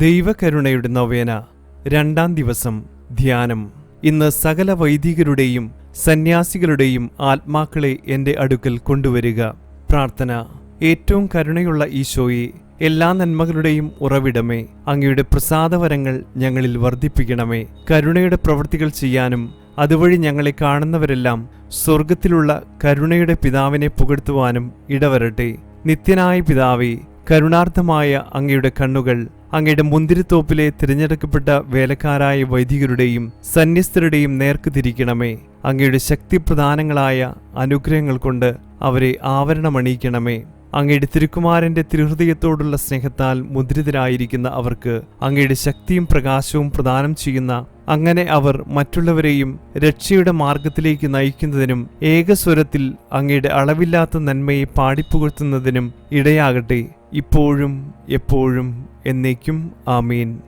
ദൈവകരുണയുടെ നവേന രണ്ടാം ദിവസം ധ്യാനം. ഇന്ന് സകല വൈദികരുടെയും സന്യാസികളുടെയും ആത്മാക്കളെ എന്റെ അടുക്കൽ കൊണ്ടുവരിക. പ്രാർത്ഥന. ഏറ്റവും കരുണയുള്ള ഈശോയെ എല്ലാ നന്മകളുടെയും ഉറവിടമേ. അങ്ങയുടെ പ്രസാദവരങ്ങൾ ഞങ്ങളിൽ വർദ്ധിപ്പിക്കണമേ. കരുണയുടെ പ്രവൃത്തികൾ ചെയ്യാനും അതുവഴി ഞങ്ങളെ കാണുന്നവരെല്ലാം സ്വർഗത്തിലുള്ള കരുണയുടെ പിതാവിനെ പുകഴ്ത്തുവാനും ഇടവരട്ടെ. നിത്യനായ പിതാവേ കരുണാർത്ഥമായ അങ്ങയുടെ കണ്ണുകൾ അങ്ങയുടെ മുന്തിരിത്തോപ്പിലെ തിരഞ്ഞെടുക്കപ്പെട്ട വേലക്കാരായ വൈദികരുടെയും സന്യസ്തരുടെയും നേർക്ക് തിരിക്കണമേ. അങ്ങയുടെ ശക്തിപ്രധാനങ്ങളായ അനുഗ്രഹങ്ങൾ കൊണ്ട് അവരെ ആവരണമണിയിക്കണമേ. അങ്ങയുടെ തിരുക്കുമാരന്റെ തിരുഹൃദയത്തോടുള്ള സ്നേഹത്താൽ മുദ്രിതരായിരിക്കുന്ന അവർക്ക് അങ്ങയുടെ ശക്തിയും പ്രകാശവും പ്രദാനം ചെയ്യുന്ന അങ്ങനെ അവർ മറ്റുള്ളവരെയും രക്ഷയുടെ മാർഗത്തിലേക്ക് നയിക്കുന്നതിനും ഏകസ്വരത്തിൽ അങ്ങയുടെ അളവില്ലാത്ത നന്മയെ പാടിപ്പുകഴ്ത്തുന്നതിനും ഇടയാകട്ടെ. ഇപ്പോഴും എപ്പോഴും എന്നേക്കും ആമീൻ.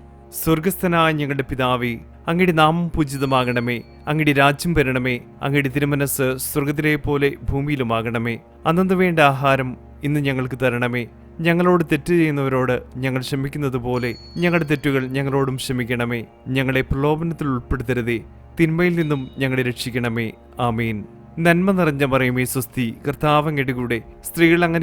സ്വർഗസ്ഥനായ ഞങ്ങളുടെ പിതാവേ അങ്ങയുടെ നാമം പൂജിതമാകണമേ. അങ്ങയുടെ രാജ്യം വരണമേ. അങ്ങയുടെ തിരുമനസ് സ്വർഗത്തിലെ പോലെ ഭൂമിയിലുമാകണമേ. അന്നു വേണ്ട ആഹാരം ഇന്ന് ഞങ്ങൾക്ക് തരണമേ. ഞങ്ങളോട് തെറ്റ് ചെയ്യുന്നവരോട് ഞങ്ങൾ ക്ഷമിക്കുന്നത് പോലെ ഞങ്ങളുടെ തെറ്റുകൾ ഞങ്ങളോടും ക്ഷമിക്കണമേ. ഞങ്ങളെ പ്രലോഭനത്തിൽ ഉൾപ്പെടുത്തരുതേ. തിന്മയിൽ നിന്നും ഞങ്ങളെ രക്ഷിക്കണമേ. ആമീൻ. നന്മ നിറഞ്ഞ പറയുമേ സ്വസ്തി. കർത്താവ് അങ്ങയുടെ കൂടെ സ്ത്രീകൾ അങ്ങ്